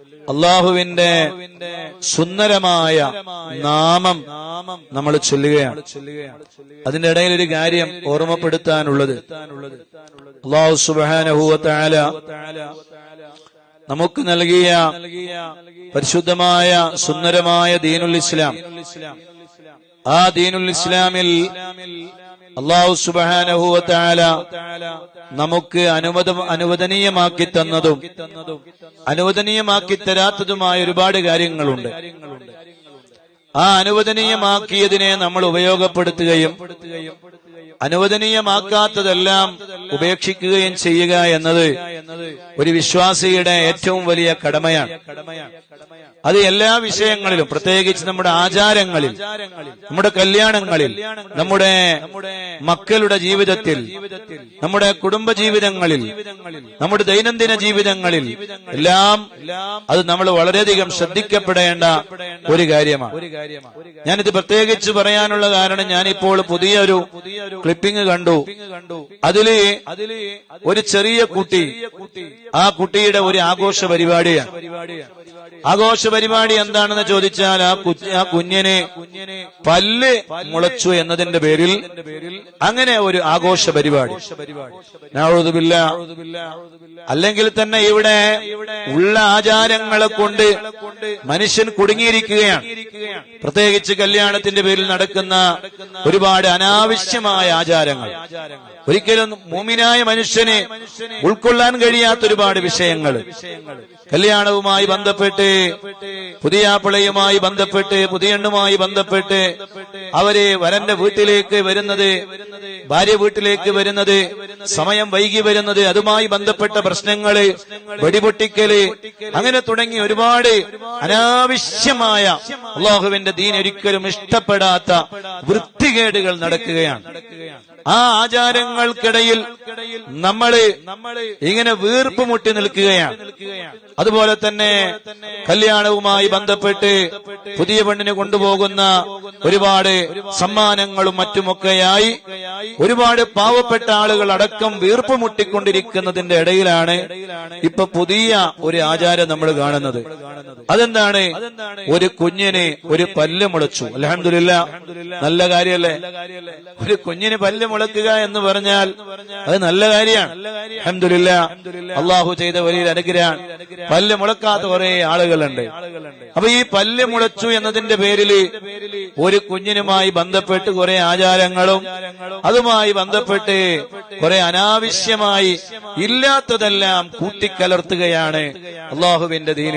അള്ളാഹുവിന്റെ സുന്ദരമായ നാമം നമ്മൾ ചൊല്ലുകയാണ്. അതിന്റെ ഇടയിൽ ഒരു കാര്യം ഓർമ്മപ്പെടുത്താനുള്ളത്. അള്ളാഹു സുബാനഹൂവത്തായ നമുക്ക് നൽകിയ പരിശുദ്ധമായ സുന്ദരമായ ദീനുൽ ഇസ്ലാം. ആ ദീനുൽ ഇസ്ലാമിൽ അള്ളാഹു സുബാനഹുവത്താല നമുക്ക് അനുവദ അനുവദനീയമാക്കി തന്നതും അനുവദനീയമാക്കി തരാത്തതുമായ ഒരുപാട് കാര്യങ്ങളുണ്ട്. ആ അനുവദനീയമാക്കിയതിനെ നമ്മൾ ഉപയോഗപ്പെടുത്തുകയും അനുവദനീയമാക്കാത്തതെല്ലാം ഉപേക്ഷിക്കുകയും ചെയ്യുക എന്നത് ഒരു വിശ്വാസിയുടെ ഏറ്റവും വലിയ കടമയാണ്. അത് എല്ലാ വിഷയങ്ങളിലും പ്രത്യേകിച്ച് നമ്മുടെ ആചാരങ്ങളിൽ നമ്മുടെ കല്യാണങ്ങളിൽ നമ്മുടെ മക്കളുടെ ജീവിതത്തിൽ നമ്മുടെ കുടുംബ ജീവിതങ്ങളിൽ നമ്മുടെ ദൈനംദിന ജീവിതങ്ങളിൽ എല്ലാം അത് നമ്മൾ വളരെയധികം ശ്രദ്ധിക്കപ്പെടേണ്ട ഒരു കാര്യമാണ്. ഞാനിത് പ്രത്യേകിച്ച് പറയാനുള്ള കാരണം ഞാനിപ്പോൾ പുതിയൊരു ക്ലിപ്പിംഗ് കണ്ടു. അതിൽ ഒരു ചെറിയ കുട്ടി ആ കുട്ടിയുടെ ഒരു ആഘോഷ പരിപാടിയാണ്. ആഘോഷ പരിപാടി എന്താണെന്ന് ചോദിച്ചാൽ ആ ആ കുഞ്ഞിനെ പല്ല് മുളച്ചു എന്നതിന്റെ പേരിൽ അങ്ങനെ ഒരു ആഘോഷ പരിപാടി. അല്ലെങ്കിൽ തന്നെ ഇവിടെ ഉള്ള ആചാരങ്ങളെ കൊണ്ട് മനുഷ്യൻ കുടുങ്ങിയിരിക്കുകയാണ്. പ്രത്യേകിച്ച് കല്യാണത്തിന്റെ പേരിൽ നടക്കുന്ന ഒരുപാട് അനാവശ്യമായ ആചാരങ്ങൾ. ഒരിക്കലും മൂമിനായ മനുഷ്യനെ ഉൾക്കൊള്ളാൻ കഴിയാത്ത ഒരുപാട് വിഷയങ്ങൾ. കല്യാണവുമായി ബന്ധപ്പെട്ട് പുതിയാപ്പിളയുമായി ബന്ധപ്പെട്ട് പുതിയണ്ണുമായി ബന്ധപ്പെട്ട് അവരെ വരന്റെ വീട്ടിലേക്ക് വരുന്നത് ഭാര്യ വീട്ടിലേക്ക് വരുന്നത് സമയം വൈകി വരുന്നത് അതുമായി ബന്ധപ്പെട്ട പ്രശ്നങ്ങൾ വെടിപൊട്ടിക്കൽ അങ്ങനെ തുടങ്ങി ഒരുപാട് അനാവശ്യമായ അള്ളാഹുവിന്റെ ദീൻ ഒരിക്കലും ഇഷ്ടപ്പെടാത്ത വൃത്തികേടുകൾ നടക്കുകയാണ്. ആ ആചാരങ്ങൾക്കിടയിൽ നമ്മൾ ഇങ്ങനെ വീർപ്പ് മുട്ടി നിൽക്കുകയാണ്. അതുപോലെ തന്നെ കല്യാണവുമായി ബന്ധപ്പെട്ട് പുതിയ പെണ്ണിനെ കൊണ്ടുപോകുന്ന ഒരുപാട് സമ്മാനങ്ങളും മറ്റുമൊക്കെയായി ഒരുപാട് പാവപ്പെട്ട ആളുകൾ അടക്കം വീർപ്പ് മുട്ടിക്കൊണ്ടിരിക്കുന്നതിന്റെ ഇടയിലാണ് ഇപ്പൊ പുതിയ ഒരു ആചാരം നമ്മൾ കാണുന്നത്. അതെന്താണ്? ഒരു കുഞ്ഞിന് ഒരു പല്ല് മുളച്ചു. അലഹമില്ല നല്ല കാര്യല്ലേ? ഒരു കുഞ്ഞിന് പല്ല് മുളക്കുക എന്ന് പറഞ്ഞാൽ അത് നല്ല കാര്യമാണ്. അലഹമില്ല അള്ളാഹു ചെയ്ത വലിയ അനുഗ്രഹമാണ്. പല്ല് മുളക്കാത്ത കുറെ ആളുകളുണ്ട്. അപ്പൊ ഈ പല്ല് മുളച്ചു എന്നതിന്റെ പേരിൽ ഒരു കുഞ്ഞിനുമായി ബന്ധപ്പെട്ട് കുറെ ആചാരങ്ങളും അതുമായി ബന്ധപ്പെട്ട് കുറെ അനാവശ്യമായി ഇല്ലാത്തതെല്ലാം കൂട്ടിക്കലർത്തുകയാണ് അള്ളാഹുവിന്റെ ദീനിൽ.